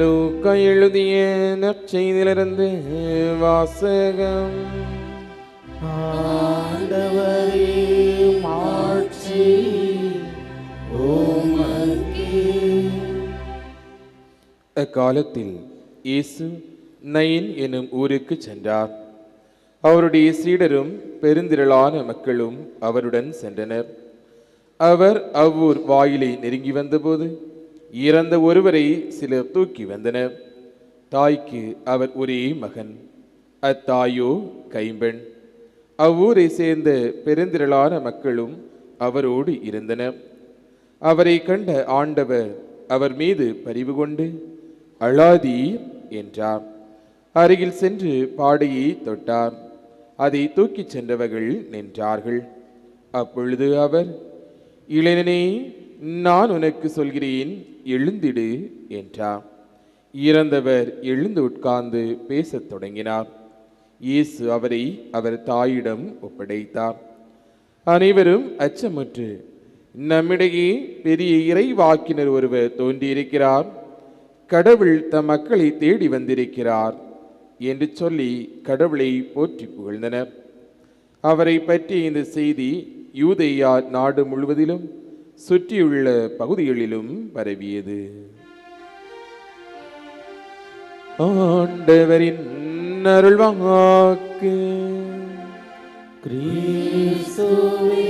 லூக்கா எழுதிய நற்செய்தியிலிருந்து வாசகம். ஆண்டவரே மாட்சி அக்காலத்தில் இயேசு நயின் எனும் ஊருக்கு சென்றார். அவருடைய சீடரும் பெருந்திரளான மக்களும் அவருடன் சென்றனர். அவர் அவ்வூர் வாயிலை நெருங்கி வந்தபோது இறந்த ஒருவரை சிலர் தூக்கி வந்தனர். தாய்க்கு அவர் ஒரே மகன். அத்தாயோ கைம்பெண். அவ்வூரை சேர்ந்த பெருந்திரளான மக்களும் அவரோடு இருந்தனர். அவரை கண்ட ஆண்டவர் அவர் மீது பரிவு கொண்டு அழாதீர் என்றார். அருகில் சென்று பாடையை தொட்டார். அதை தூக்கிச் சென்றவர்கள் நின்றார்கள். அப்பொழுது அவர் இளைஞனே நான் உனக்கு சொல்கிறேன் எழுந்திடு என்றார் இறந்தவர் எழுந்து உட்கார்ந்து பேசத் தொடங்கினார். இயேசு அவரை அவர் தாயிடம் ஒப்படைத்தார். அனைவரும் அச்சமுற்று நம்மிடையே பெரிய இறைவாக்கினர் ஒருவர் தோன்றியிருக்கிறார். கடவுள் தம் மக்களை தேடி வந்திருக்கிறார் என்று சொல்லி கடவுளை போற்றி புகழ்ந்தனர். அவரை பற்றிய இந்த செய்தி யூதையா நாடு முழுவதிலும் சுற்றியுள்ள பகுதிகளிலும் பரவியது. ஆண்டவரின் அருள் வாக்கு கிரீசுவே